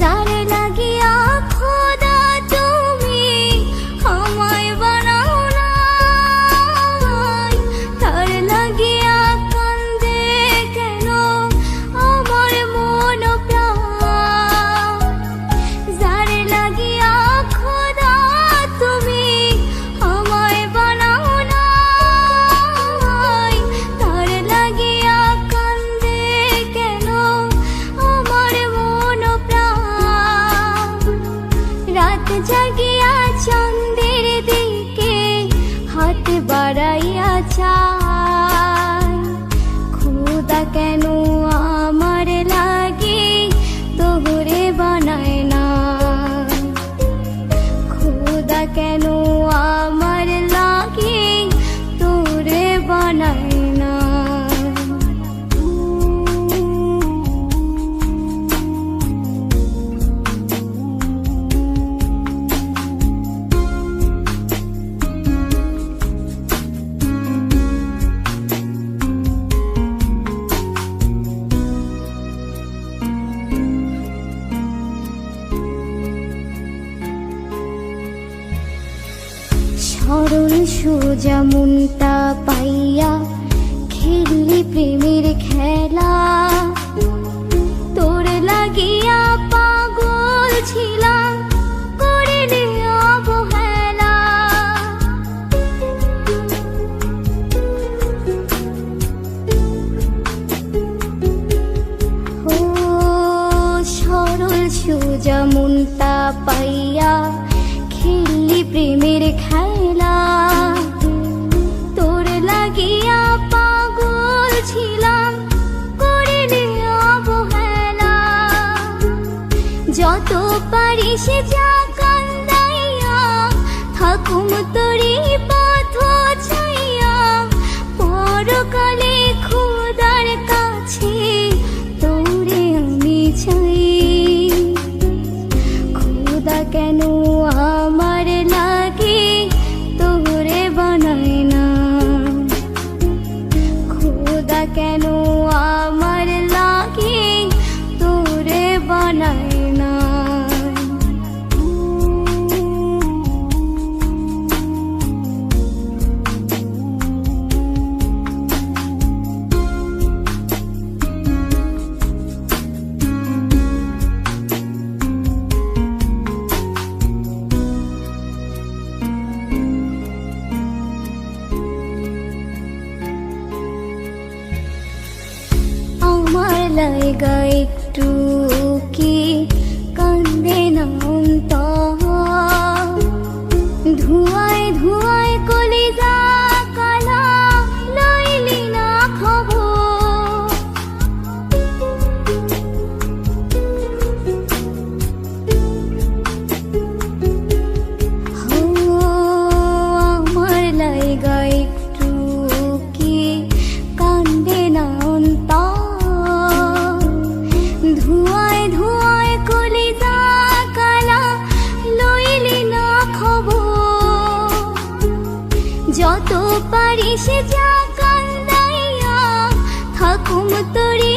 যারে লাগিয়া জাগিয়া চন্দের দিকে হাত বাড়াইয়া চাই। খুদা কেন আমার লাগে তোহরে বানায় না। খুদা কেন সরল সোজা মনটা পাইয়া খেললি প্রেমের খেলা। তোর লাগিয়া পাগল ছিলাম অবহেলা। ও সরল সোজা মনটা পাইয়া খেললি প্রেমের খেলা। যত পারিস যা কান্দাইয়া, থাকুম তোরি পথ চাইয়া পরকালে খুদার কাছে তোরে আমি চাই খুদা কেন আমার লাগে, তোরে বানায় না। খুদা কেন আমার লাইগা একটু পারিস যা কান্দাইয়া থাকুম তোরি